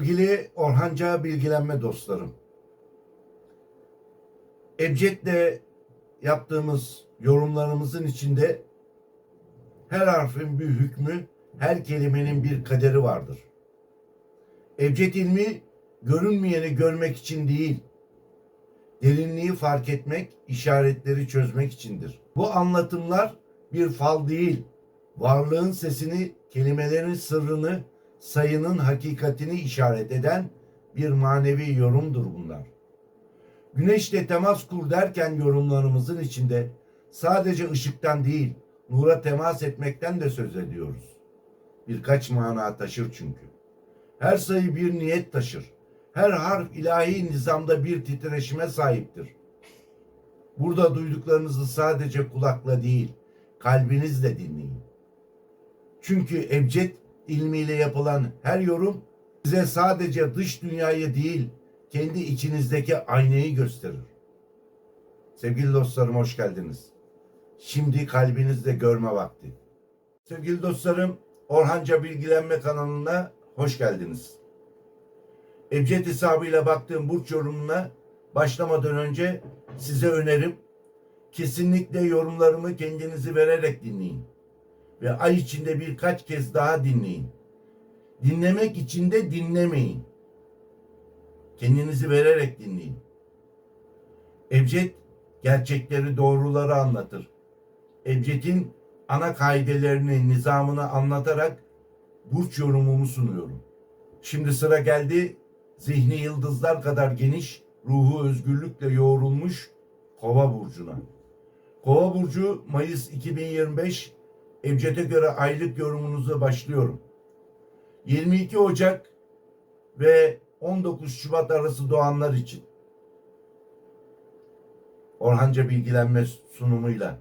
Sevgili Orhanca bilgilenme dostlarım. Ebced'le yaptığımız yorumlarımızın içinde her harfin bir hükmü, her kelimenin bir kaderi vardır. Ebced ilmi görünmeyeni görmek için değil, derinliği fark etmek, işaretleri çözmek içindir. Bu anlatımlar bir fal değil, varlığın sesini, kelimelerin sırrını, sayının hakikatini işaret eden bir manevi yorumdur bunlar. Güneşle temas kur derken yorumlarımızın içinde sadece ışıktan değil, nura temas etmekten de söz ediyoruz. Birkaç mana taşır çünkü. Her sayı bir niyet taşır. Her harf ilahi nizamda bir titreşime sahiptir. Burada duyduklarınızı sadece kulakla değil, kalbinizle dinleyin. Çünkü ebced ilmiyle yapılan her yorum size sadece dış dünyayı değil, kendi içinizdeki aynayı gösterir. Sevgili dostlarım hoş geldiniz. Şimdi kalbinizde görme vakti. Sevgili dostlarım, Orhanca Bilgilenme kanalına hoş geldiniz. Ebced hesabıyla baktığım burç yorumuna başlamadan önce size önerim kesinlikle yorumlarımı kendinizi vererek dinleyin. Ve ay içinde birkaç kez daha dinleyin. Dinlemek için de dinlemeyin. Kendinizi vererek dinleyin. Ebced gerçekleri, doğruları anlatır. Ebced'in ana kaidelerini, nizamını anlatarak burç yorumumu sunuyorum. Şimdi sıra geldi zihni yıldızlar kadar geniş, ruhu özgürlükle yoğrulmuş Kova burcuna. Kova burcu Mayıs 2025 Ebced'e göre aylık yorumunuza başlıyorum. 22 Ocak ve 19 Şubat arası doğanlar için. Orhanca bilgilenme sunumuyla.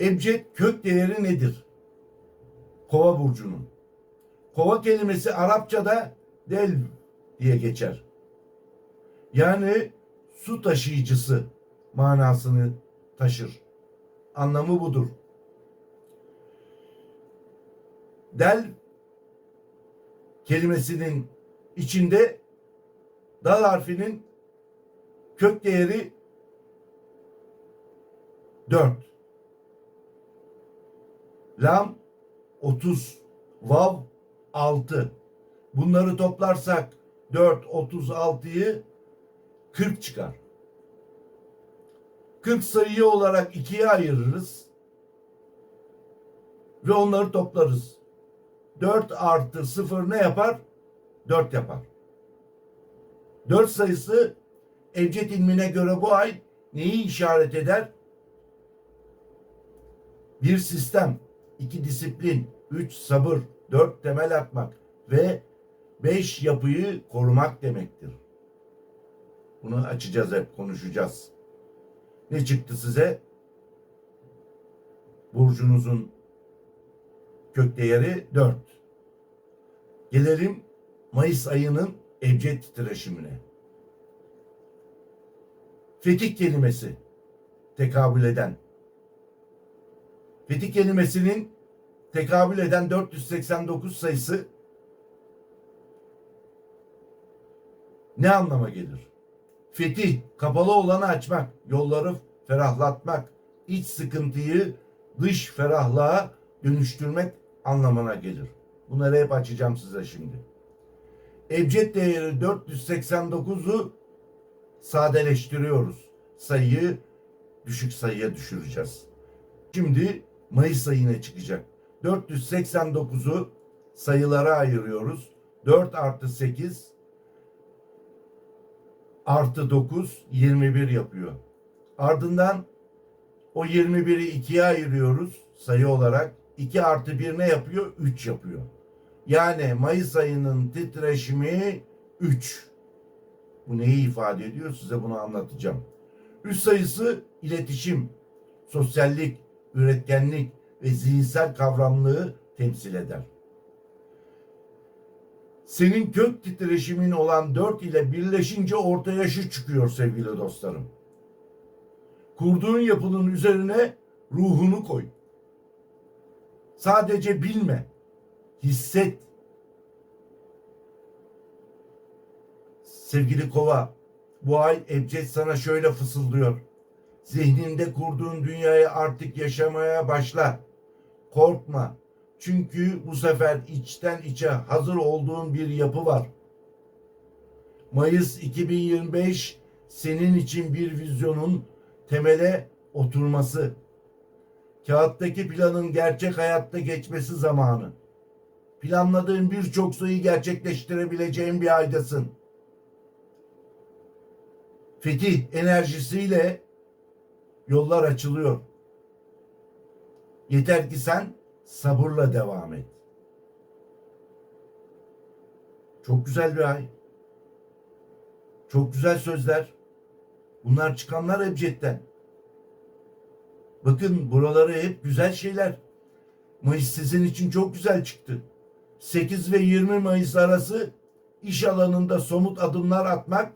Ebced kök değeri nedir? Kova burcunun. Kova kelimesi Arapçada delv diye geçer. Yani su taşıyıcısı manasını taşır. Anlamı budur. Del kelimesinin içinde dal harfinin kök değeri 4. Lam 30. Vav 6. Bunları toplarsak 4 36'yı 40 çıkar. 40 sayıyı olarak ikiye ayırırız ve onları toplarız. 4 artı 0 ne yapar? 4 yapar. 4 sayısı Ebced ilmine göre bu ay neyi işaret eder? Bir sistem, iki disiplin, üç sabır, dört temel atmak ve beş yapıyı korumak demektir. Bunu açacağız hep, konuşacağız. Ne çıktı size? Burcunuzun kök değeri 4. Gelelim Mayıs ayının ebced titreşimine. Fetih kelimesi tekabül eden. Fetih kelimesinin tekabül eden 489 sayısı ne anlama gelir? Fetih, kapalı olanı açmak, yolları ferahlatmak, iç sıkıntıyı dış ferahlığa dönüştürmek anlamına gelir. Bunları hep açacağım size şimdi. Ebced değeri 489'u sadeleştiriyoruz. Sayıyı düşük sayıya düşüreceğiz. Şimdi Mayıs ayına çıkacak. 489'u sayılara ayırıyoruz. 4 artı 8 artı 9 21 yapıyor. Ardından o 21'i ikiye ayırıyoruz sayı olarak. 2 artı 1 ne yapıyor? 3 yapıyor. Yani Mayıs ayının titreşimi 3. Bu neyi ifade ediyor? Size bunu anlatacağım. Üst sayısı iletişim, sosyallik, üretkenlik ve zihinsel kavramlığı temsil eder. Senin kök titreşimin olan 4 ile birleşince ortaya şu çıkıyor sevgili dostlarım. Kurduğun yapının üzerine ruhunu koy. Sadece bilme, hisset. Sevgili kova, bu ay Ebced sana şöyle fısıldıyor. Zihninde kurduğun dünyayı artık yaşamaya başla. Korkma. Çünkü bu sefer içten içe hazır olduğun bir yapı var. Mayıs 2025 senin için bir vizyonun temele oturması. Kağıttaki planın gerçek hayatta geçmesi zamanı. Planladığın birçok sayı gerçekleştirebileceğin bir aydasın. Fetih enerjisiyle yollar açılıyor. Yeter ki sen sabırla devam et. Çok güzel bir ay. Çok güzel sözler. Bunlar çıkanlar Ebced'den. Bakın buraları hep güzel şeyler. Mayıs sizin için çok güzel çıktı. 8 ve 20 Mayıs arası iş alanında somut adımlar atmak,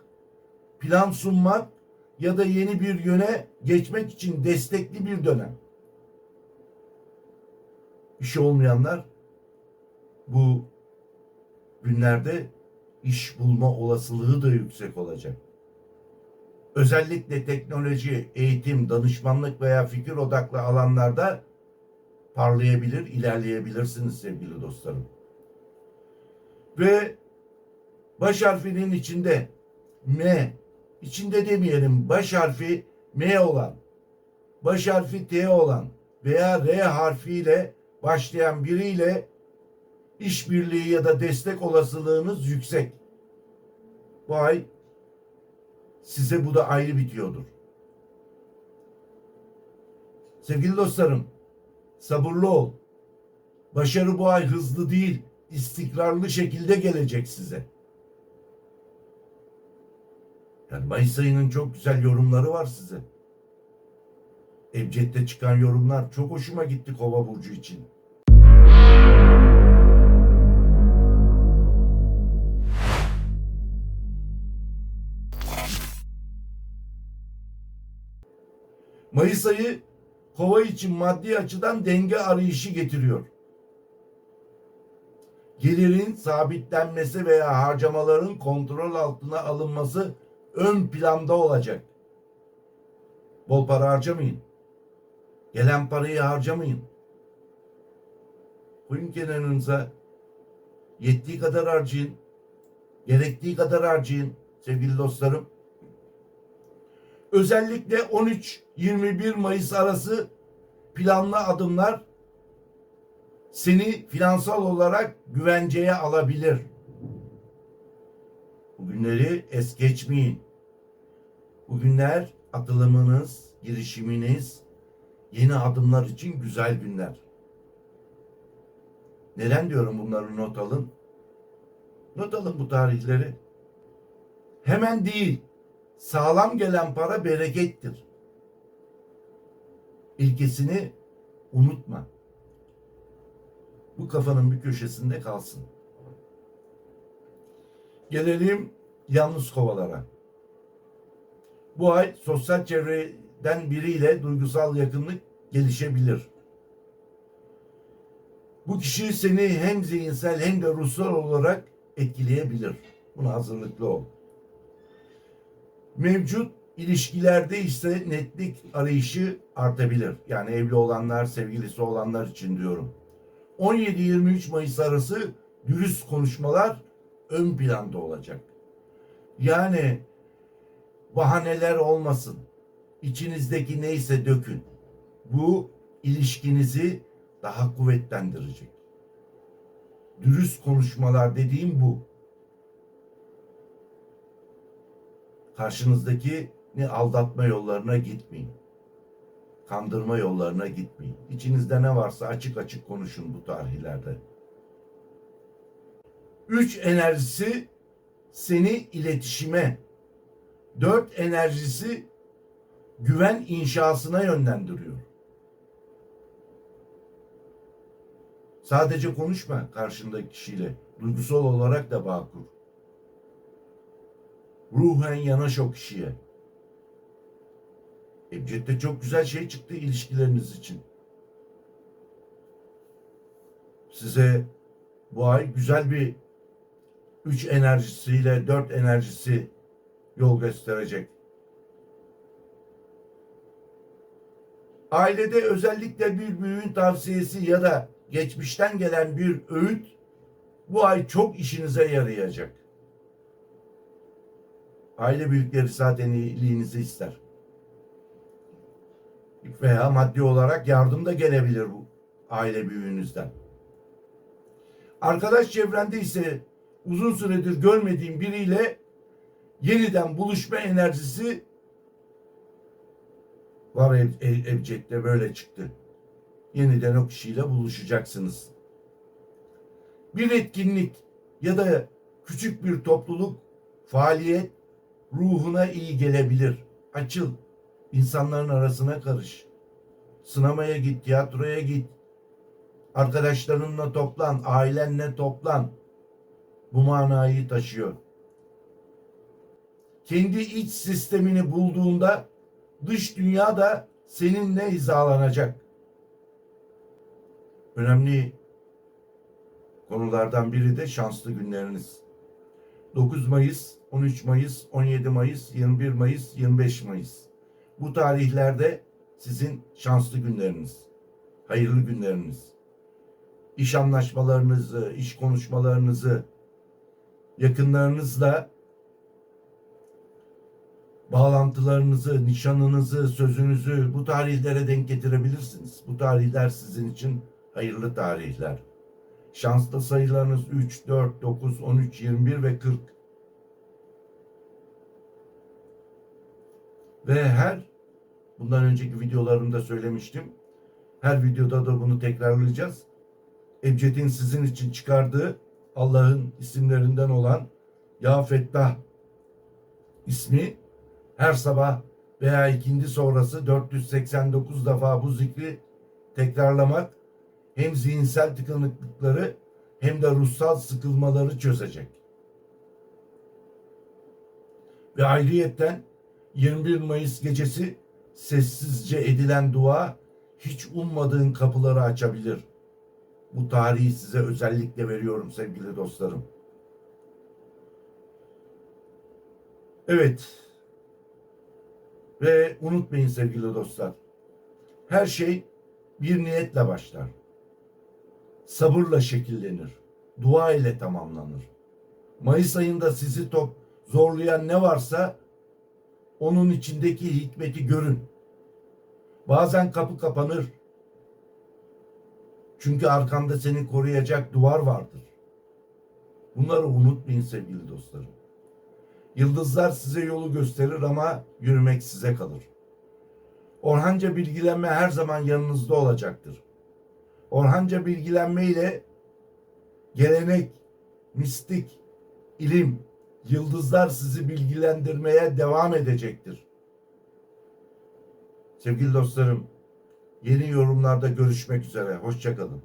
plan sunmak ya da yeni bir yöne geçmek için destekli bir dönem. İşi olmayanlar bu günlerde iş bulma olasılığı da yüksek olacak. Özellikle teknoloji, eğitim, danışmanlık veya fikir odaklı alanlarda parlayabilir, ilerleyebilirsiniz sevgili dostlarım. Ve baş harfinin içinde M, içinde demeyelim baş harfi M olan, baş harfi T olan veya R harfiyle başlayan biriyle işbirliği ya da destek olasılığınız yüksek. Bu ay size bu da ayrı bitiyordur. Sevgili dostlarım, sabırlı ol. Başarı bu ay hızlı değil, istikrarlı şekilde gelecek size. Yani Mayıs ayının çok güzel yorumları var size. Ebced'de çıkan yorumlar çok hoşuma gitti Kova burcu için. Mayıs ayı kova için maddi açıdan denge arayışı getiriyor. Gelirin sabitlenmesi veya harcamaların kontrol altına alınması ön planda olacak. Bol para harcamayın. Gelen parayı harcamayın. Koyun kenarınıza yettiği kadar harcayın. Gerektiği kadar harcayın sevgili dostlarım. Özellikle 13-21 Mayıs arası planlı adımlar seni finansal olarak güvenceye alabilir. Bu günleri es geçmeyin. Bu günler atılımınız, girişiminiz, yeni adımlar için güzel günler. Neden diyorum bunları not alın? Not alın bu tarihleri. Hemen değil, sağlam gelen para berekettir. İlkesini unutma. Bu kafanın bir köşesinde kalsın. Gelelim yalnız kovalara. Bu ay sosyal çevreden biriyle duygusal yakınlık gelişebilir. Bu kişi seni hem zihinsel hem de ruhsal olarak etkileyebilir. Buna hazırlıklı ol. Mevcut ilişkilerde ise netlik arayışı artabilir. Yani evli olanlar, sevgilisi olanlar için diyorum. 17-23 Mayıs arası dürüst konuşmalar ön planda olacak. Yani bahaneler olmasın. İçinizdeki neyse dökün. Bu ilişkinizi daha kuvvetlendirecek. Dürüst konuşmalar dediğim bu. Karşınızdaki ne aldatma yollarına gitmeyin. Kandırma yollarına gitmeyin. İçinizde ne varsa açık açık konuşun bu tarihlerde. Üç enerjisi seni iletişime, dört enerjisi güven inşasına yönlendiriyor. Sadece konuşma karşındaki kişiyle. Duygusal olarak da bağ kur. Ruhen yanaş o kişiye. Ebced'de çok güzel şey çıktı ilişkileriniz için. Size bu ay güzel bir 3 enerjisiyle 4 enerjisi yol gösterecek. Ailede özellikle bir büyüğün tavsiyesi ya da geçmişten gelen bir öğüt bu ay çok işinize yarayacak. Aile büyükleri zaten iyiliğinizi ister. Veya maddi olarak yardım da gelebilir bu aile büyüğünüzden. Arkadaş çevrende ise uzun süredir görmediğin biriyle yeniden buluşma enerjisi var ev, ev, Evcek'te böyle çıktı. Yeniden o kişiyle buluşacaksınız. Bir etkinlik ya da küçük bir topluluk faaliyet ruhuna iyi gelebilir. Açıl. İnsanların arasına karış. Sinemaya git, tiyatroya git. Arkadaşlarınla toplan, ailenle toplan. Bu manayı taşıyor. Kendi iç sistemini bulduğunda dış dünya da seninle hizalanacak. Önemli konulardan biri de şanslı günleriniz. 9 Mayıs, 13 Mayıs, 17 Mayıs, 21 Mayıs, 25 Mayıs. Bu tarihlerde sizin şanslı günleriniz, hayırlı günleriniz. İş anlaşmalarınızı, iş konuşmalarınızı yakınlarınızla bağlantılarınızı, nişanınızı, sözünüzü bu tarihlere denk getirebilirsiniz. Bu tarihler sizin için hayırlı tarihler. Şanslı sayılarınız 3, 4, 9, 13, 21 ve 40. Ve her bundan önceki videolarımda söylemiştim. Her videoda da bunu tekrarlayacağız. Ebced'in sizin için çıkardığı Allah'ın isimlerinden olan Ya ismi her sabah veya ikindi sonrası 489 defa bu zikri tekrarlamak hem zihinsel tıkanıklıkları hem de ruhsal sıkılmaları çözecek. Ve ayrıyetten 21 Mayıs gecesi sessizce edilen dua hiç ummadığın kapıları açabilir. Bu tarihi size özellikle veriyorum sevgili dostlarım. Evet. Ve unutmayın sevgili dostlar. Her şey bir niyetle başlar. Sabırla şekillenir. Dua ile tamamlanır. Mayıs ayında sizi top zorlayan ne varsa onun içindeki hikmeti görün. Bazen kapı kapanır. Çünkü arkanda seni koruyacak duvar vardır. Bunları unutmayın sevgili dostlarım. Yıldızlar size yolu gösterir ama yürümek size kalır. Orhanca bilgilenme her zaman yanınızda olacaktır. Orhanca bilgilenme ile gelenek, mistik, ilim, yıldızlar sizi bilgilendirmeye devam edecektir. Sevgili dostlarım, yeni yorumlarda görüşmek üzere. Hoşçakalın.